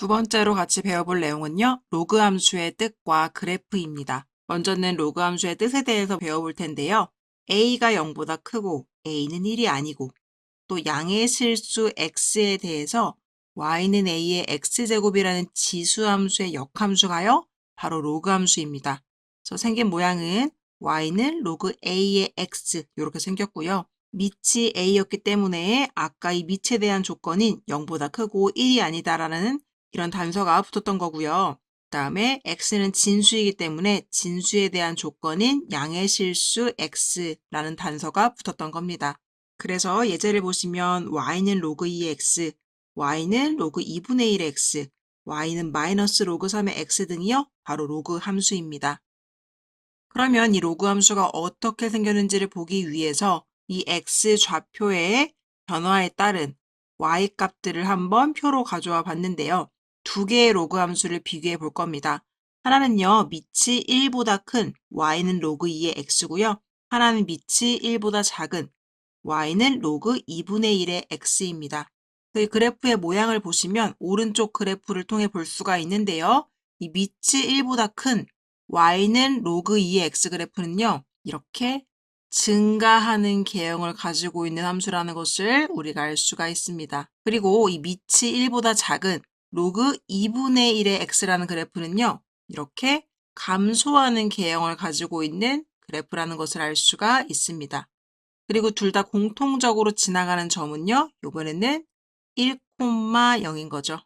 두 번째로 같이 배워볼 내용은요. 로그 함수의 뜻과 그래프입니다. 먼저는 로그 함수의 뜻에 대해서 배워볼 텐데요. a가 0보다 크고 a는 1이 아니고 또 양의 실수 x에 대해서 y는 a의 x제곱이라는 지수 함수의 역함수가요. 바로 로그 함수입니다. 저 생긴 모양은 y는 로그 a의 x 이렇게 생겼고요. 밑이 a였기 때문에 아까 이 밑에 대한 조건인 0보다 크고 1이 아니다라는 이런 단서가 붙었던 거고요. 그 다음에 x는 진수이기 때문에 진수에 대한 조건인 양의 실수 x라는 단서가 붙었던 겁니다. 그래서 예제를 보시면 y는 로그 2x, y는 로그 2분의 1 x, y는 마이너스 로그 3의 x 등이요. 바로 로그 함수입니다. 그러면 이 로그 함수가 어떻게 생겼는지를 보기 위해서 이 x 좌표의 변화에 따른 y 값들을 한번 표로 가져와 봤는데요. 두 개의 로그 함수를 비교해 볼 겁니다. 하나는요, 밑이 1보다 큰 y는 로그 2의 x고요. 하나는 밑이 1보다 작은 y는 로그 2분의 1의 x입니다. 그 그래프의 모양을 보시면 오른쪽 그래프를 통해 볼 수가 있는데요. 이 밑이 1보다 큰 y는 로그 2의 x 그래프는요. 이렇게 증가하는 개형을 가지고 있는 함수라는 것을 우리가 알 수가 있습니다. 그리고 이 밑이 1보다 작은 로그 2분의 1의 x라는 그래프는요. 이렇게 감소하는 개형을 가지고 있는 그래프라는 것을 알 수가 있습니다. 그리고 둘 다 공통적으로 지나가는 점은요. 이번에는 1,0인 거죠.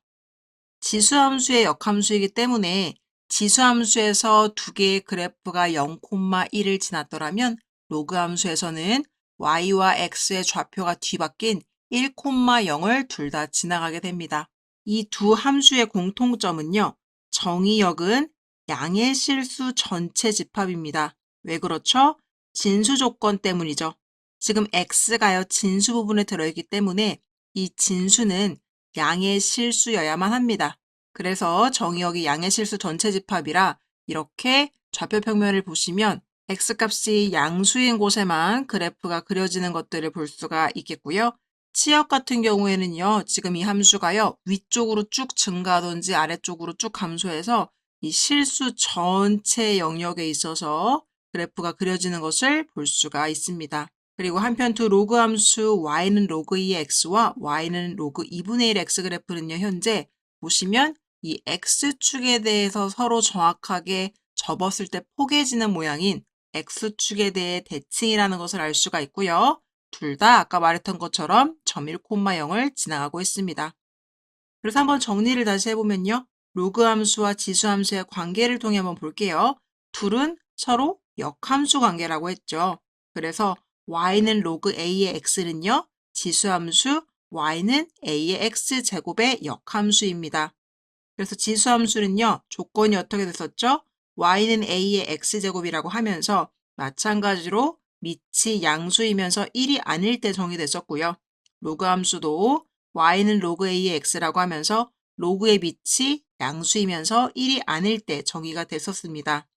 지수함수의 역함수이기 때문에 지수함수에서 두 개의 그래프가 0,1을 지났더라면 로그 함수에서는 y와 x의 좌표가 뒤바뀐 1,0을 둘 다 지나가게 됩니다. 이 두 함수의 공통점은요. 정의역은 양의 실수 전체 집합입니다. 왜 그렇죠? 진수 조건 때문이죠. 지금 x가요 진수 부분에 들어있기 때문에 이 진수는 양의 실수여야만 합니다. 그래서 정의역이 양의 실수 전체 집합이라 이렇게 좌표 평면을 보시면 x값이 양수인 곳에만 그래프가 그려지는 것들을 볼 수가 있겠고요. 치역 같은 경우에는요. 지금 이 함수가요. 위쪽으로 쭉 증가하든지 아래쪽으로 쭉 감소해서 이 실수 전체 영역에 있어서 그래프가 그려지는 것을 볼 수가 있습니다. 그리고 한편 두 로그 함수 y는 로그 2의 x와 y는 로그 2분의 1 x 그래프는요. 현재 보시면 이 x축에 대해서 서로 정확하게 접었을 때 포개지는 모양인 x축에 대해 대칭이라는 것을 알 수가 있고요. 둘 다 아까 말했던 것처럼 점 1,0을 지나가고 있습니다. 그래서 한번 정리를 다시 해보면요. 로그 함수와 지수 함수의 관계를 통해 한번 볼게요. 둘은 서로 역함수 관계라고 했죠. 그래서 y는 로그 a의 x는요. 지수함수 y는 a의 x 제곱의 역함수입니다. 그래서 지수함수는요. 조건이 어떻게 됐었죠? y는 a의 x제곱이라고 하면서 마찬가지로 밑이 양수이면서 1이 아닐 때 정의됐었고요. 로그 함수도 y는 로그 a의 x라고 하면서 로그의 밑이 양수이면서 1이 아닐 때 정의가 됐었습니다.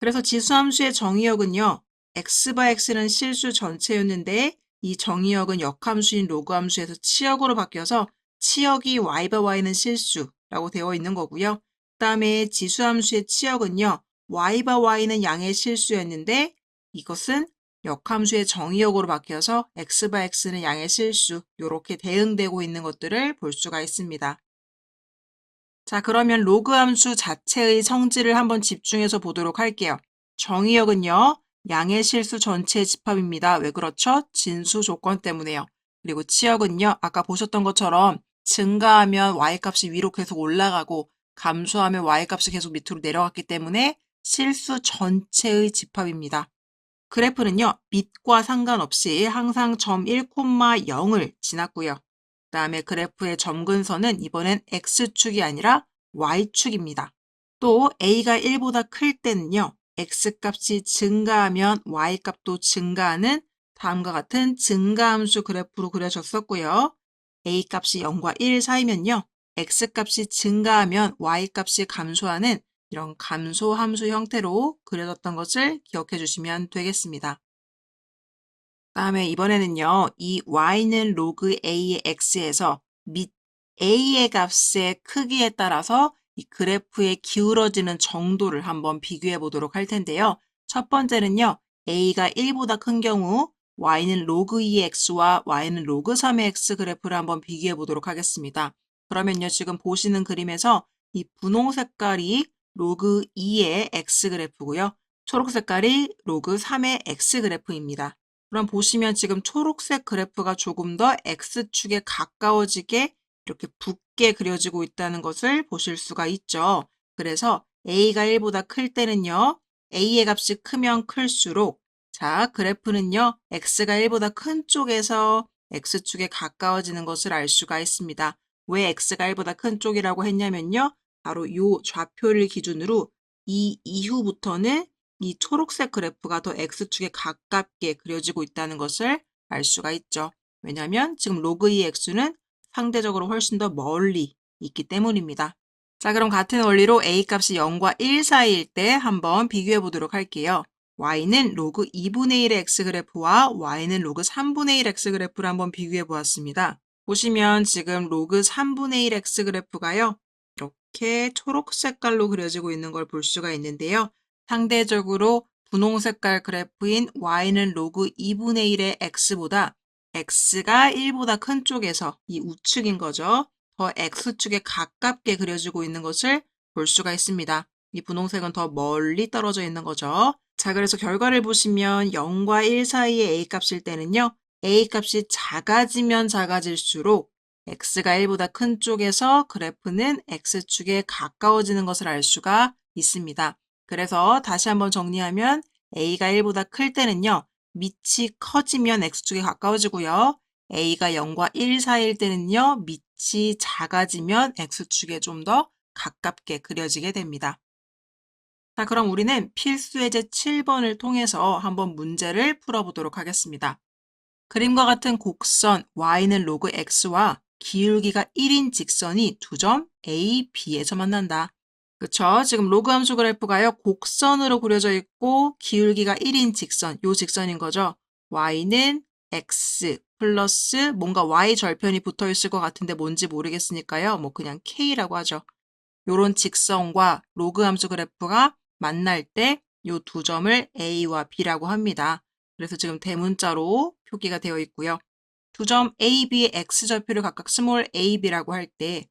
그래서 지수함수의 정의역은요. x바 x는 실수 전체였는데 이 정의역은 역함수인 로그 함수에서 치역으로 바뀌어서 치역이 y바 y는 실수라고 되어 있는 거고요. 그 다음에 지수함수의 치역은요. y바 y는 양의 실수였는데 이것은 역함수의 정의역으로 바뀌어서 x바 x는 양의 실수 이렇게 대응되고 있는 것들을 볼 수가 있습니다. 자 그러면 로그 함수 자체의 성질을 한번 집중해서 보도록 할게요. 정의역은요. 양의 실수 전체의 집합입니다. 왜 그렇죠? 진수 조건 때문에요. 그리고 치역은요. 아까 보셨던 것처럼 증가하면 y값이 위로 계속 올라가고 감소하면 y값이 계속 밑으로 내려갔기 때문에 실수 전체의 집합입니다. 그래프는요. 밑과 상관없이 항상 점 1,0을 지났고요. 그 다음에 그래프의 점근선은 이번엔 x축이 아니라 y축입니다. 또 a가 1보다 클 때는요. x값이 증가하면 y값도 증가하는 다음과 같은 증가함수 그래프로 그려졌었고요. a값이 0과 1 사이면요. x값이 증가하면 y값이 감소하는 이런 감소 함수 형태로 그려졌던 것을 기억해 주시면 되겠습니다. 다음에 이번에는요. 이 y는 로그 a의 x에서 밑 a의 값의 크기에 따라서 이 그래프의 기울어지는 정도를 한번 비교해 보도록 할 텐데요. 첫 번째는요. a가 1보다 큰 경우 y는 로그 2의 x와 y는 로그 3의 x 그래프를 한번 비교해 보도록 하겠습니다. 그러면요. 지금 보시는 그림에서 이 분홍 색깔이 로그 2의 x 그래프고요. 초록 색깔이 로그 3의 x 그래프입니다. 그럼 보시면 지금 초록색 그래프가 조금 더 x축에 가까워지게 이렇게 붓게 그려지고 있다는 것을 보실 수가 있죠. 그래서 a가 1보다 클 때는요. a의 값이 크면 클수록 자, 그래프는요. x가 1보다 큰 쪽에서 x축에 가까워지는 것을 알 수가 있습니다. 왜 x가 1보다 큰 쪽이라고 했냐면요. 바로 요 좌표를 기준으로 이 이후부터는 이 초록색 그래프가 더 x축에 가깝게 그려지고 있다는 것을 알 수가 있죠. 왜냐하면 지금 로그 2 x는 상대적으로 훨씬 더 멀리 있기 때문입니다. 자, 그럼 같은 원리로 a 값이 0과 1 사이일 때 한번 비교해 보도록 할게요. y는 로그 2분의 1의 x 그래프와 y는 로그 3분의 1 x 그래프를 한번 비교해 보았습니다. 보시면 지금 로그 3분의 1 x 그래프가요. 이렇게 초록 색깔로 그려지고 있는 걸 볼 수가 있는데요. 상대적으로 분홍 색깔 그래프인 y는 로그 2분의 1의 x보다 x가 1보다 큰 쪽에서 이 우측인 거죠. 더 x축에 가깝게 그려지고 있는 것을 볼 수가 있습니다. 이 분홍색은 더 멀리 떨어져 있는 거죠. 자, 그래서 결과를 보시면 0과 1 사이의 a 값일 때는요. a 값이 작아지면 작아질수록 x가 1보다 큰 쪽에서 그래프는 x축에 가까워지는 것을 알 수가 있습니다. 그래서 다시 한번 정리하면 a가 1보다 클 때는요. 밑이 커지면 x축에 가까워지고요. a가 0과 1 사이일 때는요. 밑이 작아지면 x축에 좀 더 가깝게 그려지게 됩니다. 자, 그럼 우리는 필수 예제 7번을 통해서 한번 문제를 풀어보도록 하겠습니다. 그림과 같은 곡선 y는 로그 x와 기울기가 1인 직선이 두 점 A, B에서 만난다. 그쵸? 지금 로그 함수 그래프가요. 곡선으로 그려져 있고 기울기가 1인 직선, 요 직선인 거죠. y는 x 플러스 뭔가 y 절편이 붙어 있을 것 같은데 뭔지 모르겠으니까요. 뭐 그냥 k라고 하죠. 요런 직선과 로그 함수 그래프가 만날 때 요 두 점을 a와 b라고 합니다. 그래서 지금 대문자로 표기가 되어 있고요. 두 점 a, b의 x좌표를 각각 스몰 a, b라고 할 때,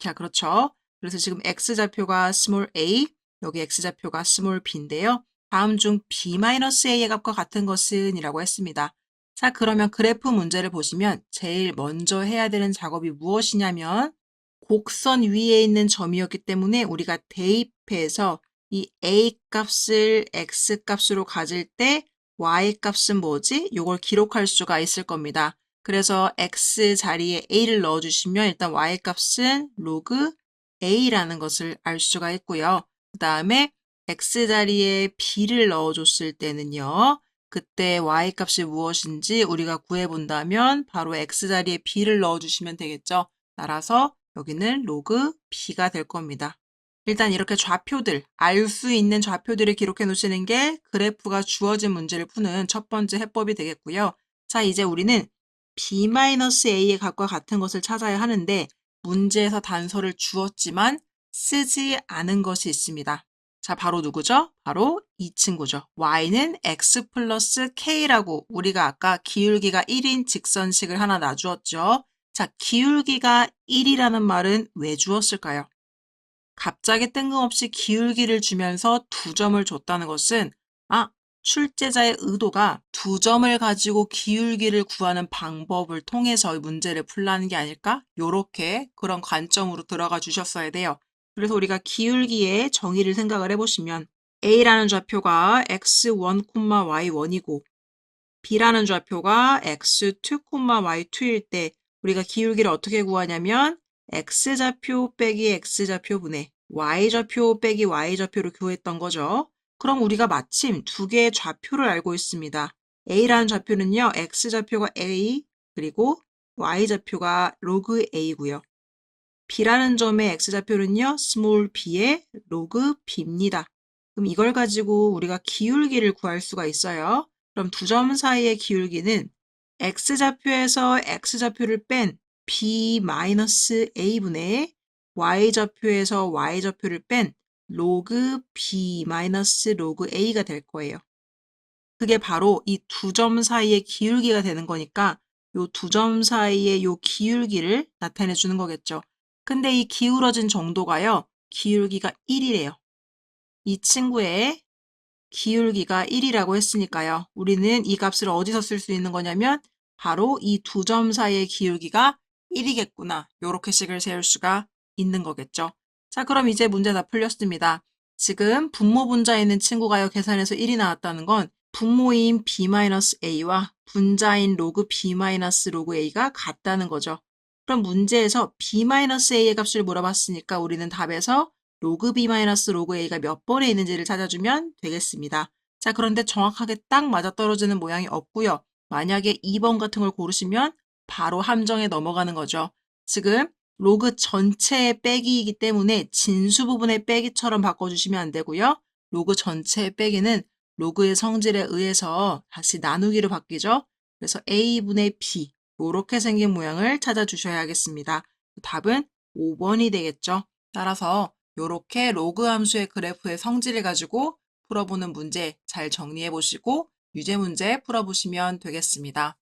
자, 그렇죠. 그래서 지금 x좌표가 스몰 a, 여기 x좌표가 스몰 b인데요. 다음 중 b-a의 값과 같은 것은 이라고 했습니다. 자, 그러면 그래프 문제를 보시면 제일 먼저 해야 되는 작업이 무엇이냐면 곡선 위에 있는 점이었기 때문에 우리가 대입해서 이 a 값을 x 값으로 가질 때 y 값은 뭐지? 이걸 기록할 수가 있을 겁니다. 그래서 x 자리에 a를 넣어주시면 일단 y 값은 로그 a라는 것을 알 수가 있고요. 그 다음에 x 자리에 b를 넣어줬을 때는요. 그때 y 값이 무엇인지 우리가 구해본다면 바로 x 자리에 b를 넣어주시면 되겠죠. 따라서 여기는 로그 b가 될 겁니다. 일단 이렇게 좌표들, 알 수 있는 좌표들을 기록해 놓으시는 게 그래프가 주어진 문제를 푸는 첫 번째 해법이 되겠고요. 자, 이제 우리는 b-a의 값과 같은 것을 찾아야 하는데 문제에서 단서를 주었지만 쓰지 않은 것이 있습니다. 자, 바로 누구죠? 바로 이 친구죠. y는 x 플러스 k라고 우리가 아까 기울기가 1인 직선식을 하나 놔주었죠. 자, 기울기가 1이라는 말은 왜 주었을까요? 갑자기 뜬금없이 기울기를 주면서 두 점을 줬다는 것은 아, 출제자의 의도가 두 점을 가지고 기울기를 구하는 방법을 통해서 문제를 풀라는 게 아닐까? 요렇게 그런 관점으로 들어가 주셨어야 돼요. 그래서 우리가 기울기의 정의를 생각을 해보시면 A라는 좌표가 x1, y1이고 B라는 좌표가 x2, y2일 때 우리가 기울기를 어떻게 구하냐면 x좌표 빼기 x좌표 분의 y좌표 빼기 y좌표를 구했던 거죠. 그럼 우리가 마침 두 개의 좌표를 알고 있습니다. a라는 좌표는요. x좌표가 a 그리고 y좌표가 로그 a고요. b라는 점의 x좌표는요. 스몰 b의 로그 b입니다. 그럼 이걸 가지고 우리가 기울기를 구할 수가 있어요. 그럼 두 점 사이의 기울기는 x좌표에서 x좌표를 뺀 b-a분의 y좌표에서 y좌표를 뺀 로그 b 마이너스 로그 a가 될 거예요. 그게 바로 이 두 점 사이의 기울기가 되는 거니까 요 두 점 사이의 요 기울기를 나타내 주는 거겠죠. 근데 이 기울어진 정도가요. 기울기가 1이래요. 이 친구의 기울기가 1이라고 했으니까요. 우리는 이 값을 어디서 쓸 수 있는 거냐면 바로 이 두 점 사이의 기울기가 1이겠구나. 요렇게 식을 세울 수가 있는 거겠죠. 자, 그럼 이제 문제 다 풀렸습니다. 지금 분모 분자에 있는 친구가요. 계산해서 1이 나왔다는 건 분모인 b-a와 분자인 로그 b-로그 a가 같다는 거죠. 그럼 문제에서 b-a의 값을 물어봤으니까 우리는 답에서 로그 b-로그 a가 몇 번에 있는지를 찾아주면 되겠습니다. 자, 그런데 정확하게 딱 맞아떨어지는 모양이 없고요. 만약에 2번 같은 걸 고르시면 바로 함정에 넘어가는 거죠. 지금 로그 전체의 빼기이기 때문에 진수 부분의 빼기처럼 바꿔주시면 안 되고요. 로그 전체의 빼기는 로그의 성질에 의해서 다시 나누기로 바뀌죠. 그래서 a분의 b 이렇게 생긴 모양을 찾아주셔야겠습니다. 답은 5번이 되겠죠. 따라서 이렇게 로그 함수의 그래프의 성질을 가지고 풀어보는 문제 잘 정리해 보시고 유제 문제 풀어보시면 되겠습니다.